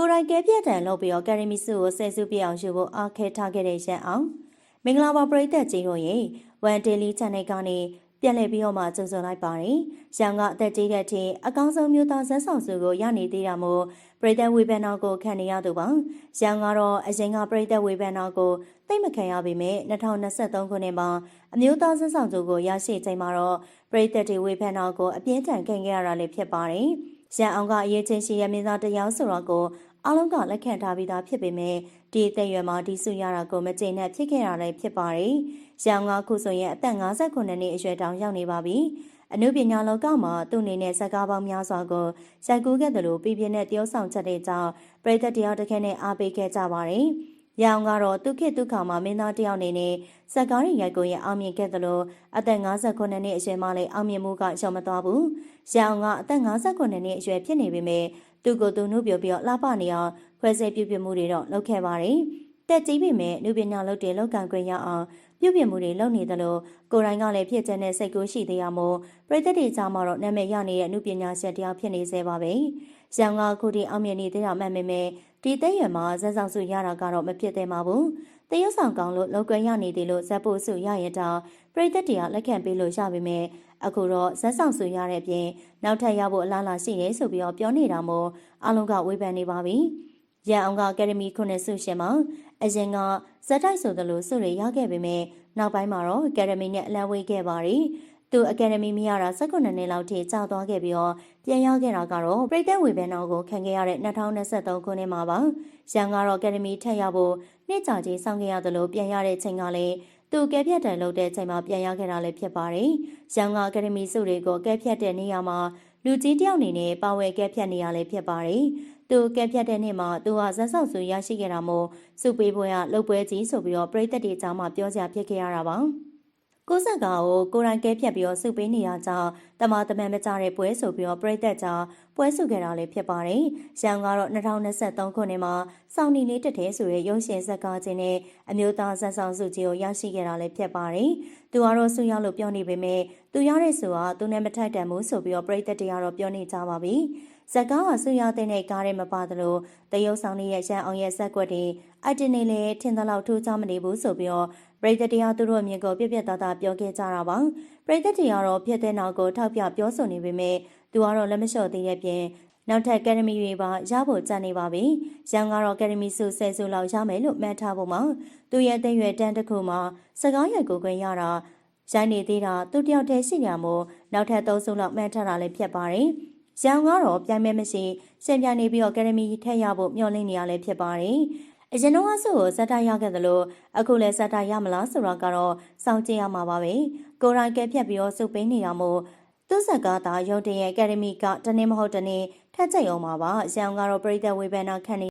ကိုယ်တိုင်ကဲပြတ်တံလုပ်ပြီးတော့ကယ်ရီမီစုကိုဆယ်စုပြည့်အောင်ယူဖို့အားခဲထားခဲ့တဲ့ရန်အောင်မင်္ဂလာပါပရိသတ်ကြီးတို့ရေဝန်ဒေလီ channel ကနေပြန်လည်ပြီးတော့မှကြိုဆိုလိုက်ပါတယ်။ရန်ကအသက်ကြီးတဲ့အထိအကောင်းဆုံးမျိုးသားဇက်ဆောင်စုကိုရနေသေးတာမို့ပရိသတ်ဝေဖန်တော်ကိုခံနေရသူပါ။ရန်ကတော့အရင်ကပရိသတ်ဝေဖန်တော်ကိုသိမခံရပေမဲ့2023ခုနှစ်မှာအမျိုးသားဇက်ဆောင်စုကိုရရှိချိန်မှာတော့ပရိသတ်တွေဝေဖန်တော်ကိုအပြင်းထန်ခံခဲ့ရတာလည်းဖြစ်ပါတယ်။ရန်အောင်ကအရေးချင်းရှိရမင်းသားတရားဆိုတော့ကို အလုံးကလက်ခံထားပြီးသားဖြစ်ပေမဲ့ဒီအသက်အရွယ်မှာဒီစုရတာကိုမကျေနပ်ဖြစ်ခဲ့ရတာဖြစ်ပါတယ်။ရောင်ငါခုဆိုရင်အသက်59နှစ်အရွယ်တောင်ရောက်နေပါပြီ။အနုပညာလောကမှာသူ့အနေနဲ့ဇက်ကားပေါင်းများစွာကိုရိုက်ကူးခဲ့တယ်လို့ပြည်ပြင်းတဲ့တယောက်ဆောင်ချက်တဲ့ကြောင့်ပြည်သက်တယောက်တစ်ခဲနဲ့အားပေးခဲ့ကြပါတယ်။ ရောင်ကတော့သူခေတ်ဒုက္ခမှာမင်းသားတယောက်အနေနဲ့ဇက်ကားရင်ရိုက်ကိုရင်အောင်မြင်ခဲ့တယ်လို့အသက်59နှစ်အရွယ်မှလည်းအောင်မြင်မှုကရှောင်မသွားဘူး။ရောင်ကအသက်59နှစ်အရွယ်ဖြစ်နေပေမဲ့သူကိုယ်သူနှုတ်ပြပြီးတော့လှပနေအောင်ခွဲစိတ်ပြုတ်ပြမှုတွေတော့လုပ်ခဲ့ပါတယ်။တက်ကြီးပေမဲ့နှုတ်ပညာလုပ်တဲ့လောက်ကန်ခွင့်ရအောင်ပြုတ်ပြမှုတွေလုပ်နေတယ်လို့ကိုရိုင်းကလည်းဖြစ်တဲ့စိတ်ကူးရှိသေးရမို့ပြည်သက်တွေကြားမှာတော့နာမည်ရနေတဲ့နှုတ်ပညာရှင်တယောက်ဖြစ်နေစေပါပဲ။ ရန်ကခုဒီအောင်မြင်နေသေးတာမှန်ပေမဲ့ဒီသိရွယ်မှာဇက်ဆောင်စုရတာကတော့မဖြစ်သေးပါဘူး။တရုတ်ဆောင်ကောင်းလို့လောက်ကွယ်ရနေသေးလို့ဇက်ဖို့စုရရင်တောင်ပြည်သက်တွေကလက်ခံပေးလို့ရပေမဲ့အခုတော့ဇက်ဆောင်စုရတဲ့အပြင်နောက်ထပ်ရဖို့အလားအလာရှိနေဆိုပြီးတော့ပြောနေတာမို့အလုံးကဝေဖန်နေပါပြီ။ရန်အောင်ကအကယ်ဒမီခုနှစ်ဆုရှင်မှာအရင်ကဇက်တိုက်ဆိုသလိုဆုတွေရခဲ့ပေမဲ့နောက်ပိုင်းမှာတော့အကယ်ဒမီနဲ့အလံဝေးခဲ့ပါတယ်။ သူအကယ်ဒမီမရတာ19နှစ်လောက်ထိကြာသွားခဲ့ပြီးတော့ပြန်ရခဲ့တာကတော့ပြည်သက်ဝေဖန်တော်ကိုခံခဲ့ရတဲ့2023ခုနှစ်မှာပါ။ရန်ကတော့အကယ်ဒမီထက်ရဖို့နှစ်ကြာကြီးစောင့်ခဲ့ရတယ်လို့ပြန်ရတဲ့ချိန်ကလည်းသူကဲဖြတ်တယ်လို့တဲ့ချိန်မှာပြန်ရခဲ့တာလည်းဖြစ်ပါတယ်။ရန်ကအကယ်ဒမီစုတွေကိုကဲဖြတ်တဲ့နေရာမှာလူကြီးတယောက်အနေနဲ့ပါဝယ်ကဲဖြတ်နေရလည်းဖြစ်ပါတယ်။သူကဲဖြတ်တဲ့နေ့မှာသူဟာဇက်ဆောက်စုရရှိခဲ့တာမို့စုပေးပွဲကလှုပ်ပွဲကြီးဆိုပြီးတော့ပြည်သက်တွေကြားမှာပြောကြဖြစ်ခဲ့ရတာပါ။ ကိုဆက်ကာကိုကိုရိုင်းကဲဖြတ်ပြီးတော့စုပေးနေရကြောင်းတမတမန်မကြတဲ့ပွဲဆိုပြီးတော့ပြည်သက်ကြားပွဲစုခဲ့တာလည်းဖြစ်ပါတယ်။ရန်ကတော့2023ခုနှစ်မှာစောင်းနီလေးတက်တဲ့ဆိုတဲ့ရုပ်ရှင်ဇာတ်ကားချင်းနဲ့အမျိုးသားဇာတ်ဆောင်စုကြီးကိုရရှိခဲ့တာလည်းဖြစ်ပါတယ်။သူကတော့စုရောက်လို့ပြောနေပေမဲ့သူရတဲ့ဆိုကသူနဲ့မထိုက်တန်ဘူးဆိုပြီးတော့ပြည်သက်တွေကတော့ပြောနေကြပါပြီ။ဇက်ကားကဆူရတဲ့နဲ့ကားရဲမပါသလိုတရုတ်ဆောင်ရဲ့ရန်အောင်ရဲ့ဇက်ကွက်တွေအတင်နေလေထင်သလောက်ထူးခြားမနေဘူးဆိုပြီးတော့ ပရိသတ်တရားသူတို့အမြင်ကိုပြက်ပြက်သားသားပြောခဲ့ကြတာပါပရိသတ်တရားတော့ဖြစ်တဲ့နောက်ကိုထောက်ပြပြောဆိုနေပေမဲ့သူကတော့လက်မလျှော့သေးတဲ့ပြင်နောက်ထပ်ကယ်ဒမီတွေပါရဖို့ကြံနေပါပြီ။ရန်ကတော့ကယ်ဒမီစုဆယ်စုလောက်ရမယ်လို့မှတ်ထားဖို့မှာသူရဲ့တဲ့ရွယ်တန်းတစ်ခုမှာစကားရိုက်ကိုခွင့်ရတာရိုင်းနေသေးတာသူတယောက်တည်းရှိကြမို့နောက်ထပ်သုံးစုလောက်မှတ်ထားတာလည်းဖြစ်ပါတယ်။ရန်ကတော့ပြိုင်မဲမရှိရှင်ပြိုင်နေပြီးတော့ကယ်ဒမီထက်ရဖို့မျှော်လင့်နေရလဲဖြစ်ပါတယ်။ အရင်တော့အဆုကိုဇက်တာရခဲ့သလိုအခုလည်းဇက်တာရမလားဆိုတော့ကတော့စောင့်ကြည့်ရမှာပါပဲကိုရိုက်ကဲဖြတ်ပြီးတော့စုပ်ပိန်းနေရမို့သူ့ဇက်ကားသာရုံတင်ရဲ့အကယ်ဒမီကတနေ့မဟုတ်တနေ့ထက်ချက်ရုံမှာပါရန်ကတော့ပြည်သက်ဝေဘန်နာခံနေ